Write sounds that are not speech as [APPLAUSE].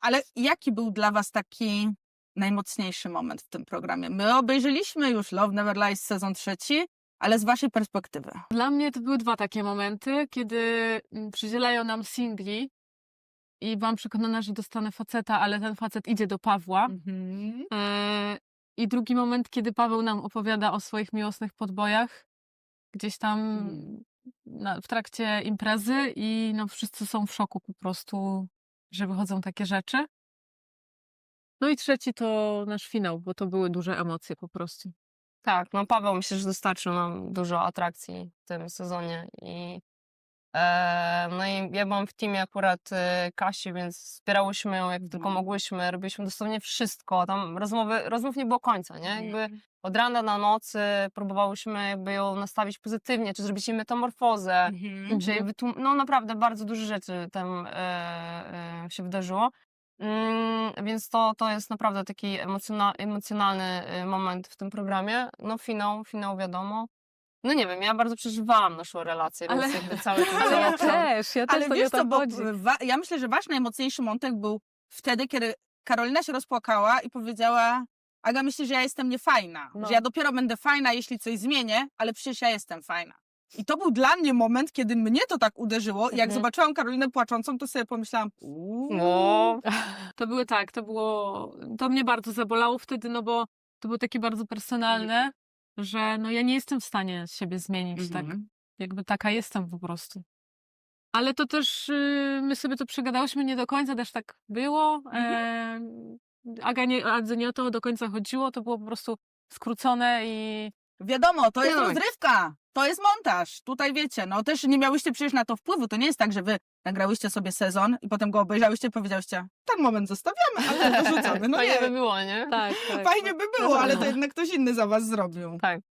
Ale jaki był dla was taki najmocniejszy moment w tym programie? My obejrzeliśmy już Love Never Lies sezon trzeci, ale z waszej perspektywy. Dla mnie to były dwa takie momenty, kiedy mm, przydzielają nam singli i byłam przekonana, że dostanę faceta, ale ten facet idzie do Pawła. Mhm. E, I drugi moment, kiedy Paweł nam opowiada o swoich miłosnych podbojach gdzieś tam Mm. na, w trakcie imprezy i no wszyscy są w szoku po prostu, że wychodzą takie rzeczy. No i trzeci to nasz finał, bo to były duże emocje po prostu. Tak, no Paweł myślę, że dostarczył nam dużo atrakcji w tym sezonie i no i ja byłam w teamie akurat e, Kasi, więc wspierałyśmy ją jak tylko Mhm. mogłyśmy, robiliśmy dosłownie wszystko, tam rozmowy, rozmów nie było końca, nie? Jakby od rana na nocy próbowałyśmy jakby ją nastawić pozytywnie, czy zrobić jej metamorfozę, Mhm. czy wytłum- no naprawdę bardzo dużo rzeczy tam e, e, się wydarzyło. Mm, więc to, to jest naprawdę taki emocjona- emocjonalny y, moment w tym programie. No finał, finał wiadomo. No nie wiem, ja bardzo przeżywałam naszą relację, Ale- więc jakby cały [LAUGHS] ten Ale ja też, ja Ale wiesz co, bo wa- ja myślę, że wasz najmocniejszy wątek był wtedy, kiedy Karolina się rozpłakała i powiedziała Aga myśli, że ja jestem niefajna, No. że ja dopiero będę fajna, jeśli coś zmienię, ale przecież ja jestem fajna. I to był dla mnie moment, kiedy mnie to tak uderzyło. I Jak Mhm. zobaczyłam Karolinę płaczącą, to sobie pomyślałam, No, [LAUGHS] To były tak, to było, to mnie bardzo zabolało wtedy, no bo to było takie bardzo personalne, że no ja nie jestem w stanie siebie zmienić, tak Mhm. jakby taka jestem po prostu. Ale to też y, my sobie to przegadałyśmy nie do końca, też tak było. E, Aga nie, Adze nie o to do końca chodziło, to było po prostu skrócone i Wiadomo, to jest No. rozrywka, to jest montaż. Tutaj wiecie, no też nie miałyście przecież na to wpływu. To nie jest tak, że wy nagrałyście sobie sezon i potem go obejrzałyście i powiedziałyście, ten moment zostawiamy, ale to wyrzucamy. No [LAUGHS] fajnie by nie, było, nie? tak, tak. fajnie by było, ale to jednak ktoś inny za was zrobił. Tak.